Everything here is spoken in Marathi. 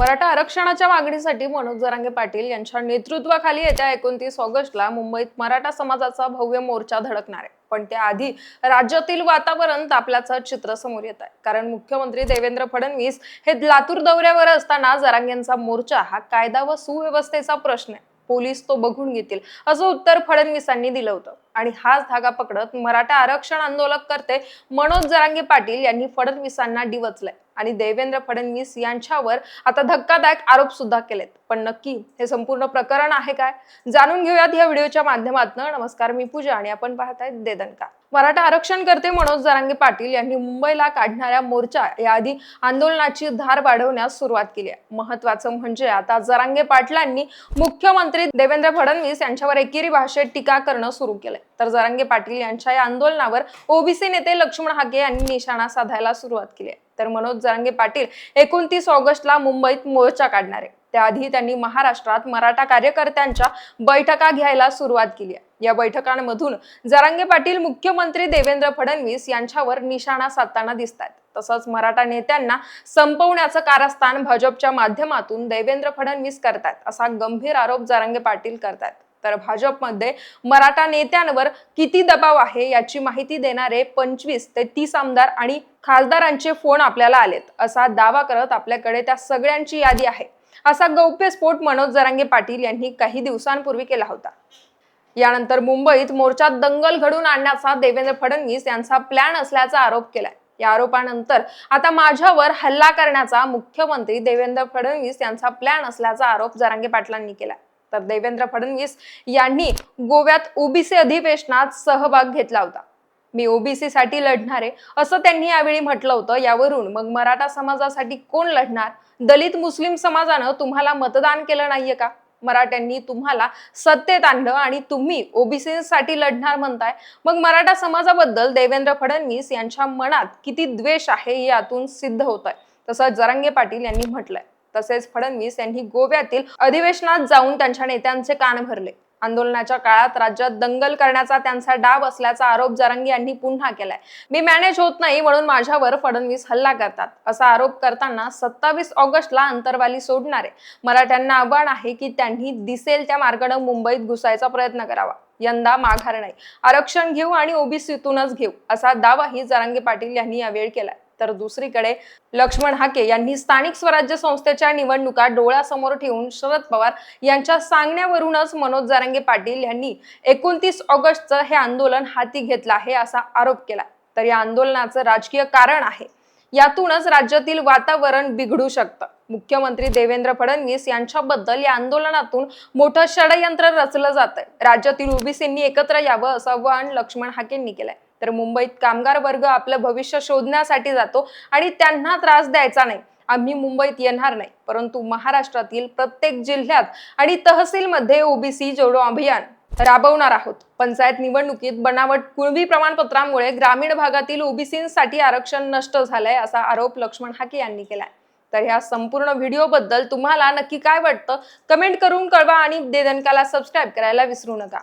मराठा आरक्षणाच्या मागणीसाठी मनोज जरांगे पाटील यांच्या नेतृत्वाखाली येत्या एकोणतीस ऑगस्टला मुंबईत मराठा समाजाचा भव्य मोर्चा धडकणार आहे. पण त्याआधी राज्यातील वातावरण तापल्याचं चित्र समोर येत आहे. कारण मुख्यमंत्री देवेंद्र फडणवीस हे लातूर दौऱ्यावर असताना जरांगेंचा मोर्चा हा कायदा व सुव्यवस्थेचा प्रश्न आहे. पोलीस तो बघून घेतील. असं उत्तर फडणवीसांनी दिलं होतं. आणि हाच धागा पकडत मराठा आरक्षण आंदोलक करते मनोज जरांगे पाटील यांनी फडणवीसांना डिवचलंय. आणि देवेंद्र फडणवीस यांच्यावर आता धक्कादायक आरोप सुद्धा केलेत. पण नक्की हे संपूर्ण प्रकरण आहे काय? जाणून घेऊयात या व्हिडिओच्या माध्यमातून. नमस्कार मी पूजा आणि आपण पाहताय देदनका मराठा आरक्षण करते मनोज जरांगे पाटील यांनी मुंबईला काढणाऱ्या मोर्चा याआधी आंदोलनाची धार वाढवण्यास सुरुवात केली आहे. महत्वाचं म्हणजे आता जरांगे पाटलांनी मुख्यमंत्री देवेंद्र फडणवीस यांच्यावर एकेरी भाषेत टीका करणं सुरू केलंय. तर जरांगे पाटील यांच्या या आंदोलनावर ओबीसी नेते लक्ष्मण हाके यांनी निशाणा साधायला सुरुवात केली आहे. तर मनोज जरांगे पाटील एकोणतीस ऑगस्टला मुंबईत मोर्चा काढणार आहे त्याआधी त्यांनी महाराष्ट्रात मराठा कार्यकर्त्यांच्या बैठका घ्यायला सुरुवात केली आहे. या बैठकांमधून जरांगे पाटील मुख्यमंत्री देवेंद्र फडणवीस यांच्यावर निशाणा साधताना दिसत आहेत तसंच मराठा नेत्यांना संपवण्याचं कारस्थान भाजपच्या माध्यमातून देवेंद्र फडणवीस करतायत असा गंभीर आरोप जरांगे पाटील करतात तर भाजपमध्ये मराठा नेत्यांवर किती दबाव आहे याची माहिती देणारे पंचवीस ते तीस आमदार आणि खासदारांचे फोन आपल्याला आलेत असा दावा करत आपल्याकडे त्या सगळ्यांची यादी आहे. असा गौप्यस्फोट मनोज जरांगे पाटील यांनी काही दिवसांपूर्वी केला होता. यानंतर मुंबईत मोर्चात दंगल घडून आणण्याचा देवेंद्र फडणवीस यांचा प्लॅन असल्याचा आरोप केलाय. या आरोपानंतर आता माझ्यावर हल्ला करण्याचा मुख्यमंत्री देवेंद्र फडणवीस यांचा प्लॅन असल्याचा आरोप जरांगे पाटलांनी केलाय. तर देवेंद्र फडणवीस यांनी गोव्यात ओबीसी अधिवेशनात सहभाग घेतला होता. मी ओबीसी साठी लढणारे असं त्यांनी यावेळी म्हटलं होतं. यावरून मग मराठा समाजासाठी कोण लढणार? दलित मुस्लिम समाजानं तुम्हाला मतदान केलं नाहीये का? मराठ्यांनी तुम्हाला सत्तेत आणलं आणि तुम्ही ओबीसी साठी लढणार म्हणताय. मग मराठा समाजाबद्दल देवेंद्र फडणवीस यांच्या मनात किती द्वेष आहे यातून सिद्ध होत आहे तसंच जरांगे पाटील यांनी म्हटलंय. तसेच फडणवीस यांनी गोव्यातील अधिवेशनात जाऊन त्यांच्या नेत्यांचे कान भरले. आंदोलनाच्या काळात राज्यात दंगल करण्याचा त्यांचा डाव असल्याचा आरोप जरांगी यांनी पुन्हा केलाय. मी मॅनेज होत नाही म्हणून माझ्यावर फडणवीस हल्ला करतात. असा आरोप करताना सत्तावीस ऑगस्टला अंतरवाली सोडणारे. मराठ्यांना आव्हान आहे की त्यांनी दिसेल त्या मार्गाने मुंबईत घुसायचा प्रयत्न करावा. यंदा माघार नाही. आरक्षण घेऊ आणि ओबीसीतूनच घेऊ असा दावाही जरांगे पाटील यांनी यावेळी केलाय. तर दुसरीकडे लक्ष्मण हाके यांनी स्थानिक स्वराज्य संस्थेच्या निवडणुका डोळ्यासमोर ठेवून शरद पवार यांच्या सांगण्यावरूनच मनोज जारंगे पाटील यांनी एकोणतीस ऑगस्टचं हे आंदोलन हाती घेतलं आहे असा आरोप केला तर या आंदोलनाचं राजकीय कारण आहे. यातूनच राज्यातील वातावरण बिघडू शकतं. मुख्यमंत्री देवेंद्र फडणवीस यांच्याबद्दल या आंदोलनातून मोठं षडयंत्र रचलं जातं राज्यातील ओबीसींनी एकत्र यावं असं आवाहन लक्ष्मण हाकेंनी केलंय. तर मुंबईत कामगार वर्ग आपलं भविष्य शोधण्यासाठी जातो आणि त्यांना त्रास द्यायचा नाही. आम्ही मुंबईत येणार नाही. परंतु महाराष्ट्रातील प्रत्येक जिल्ह्यात आणि तहसीलमध्ये ओबीसी जोडो अभियान राबवणार आहोत. पंचायत निवडणुकीत बनावट कुणबी प्रमाणपत्रामुळे ग्रामीण भागातील ओबीसीसाठी आरक्षण नष्ट झालंय असा आरोप लक्ष्मण हाके यांनी केलाय. तर ह्या संपूर्ण व्हिडिओ बद्दल तुम्हाला नक्की काय वाटतं? कमेंट करून कळवा आणि देदनकाला सबस्क्राईब करायला विसरू नका.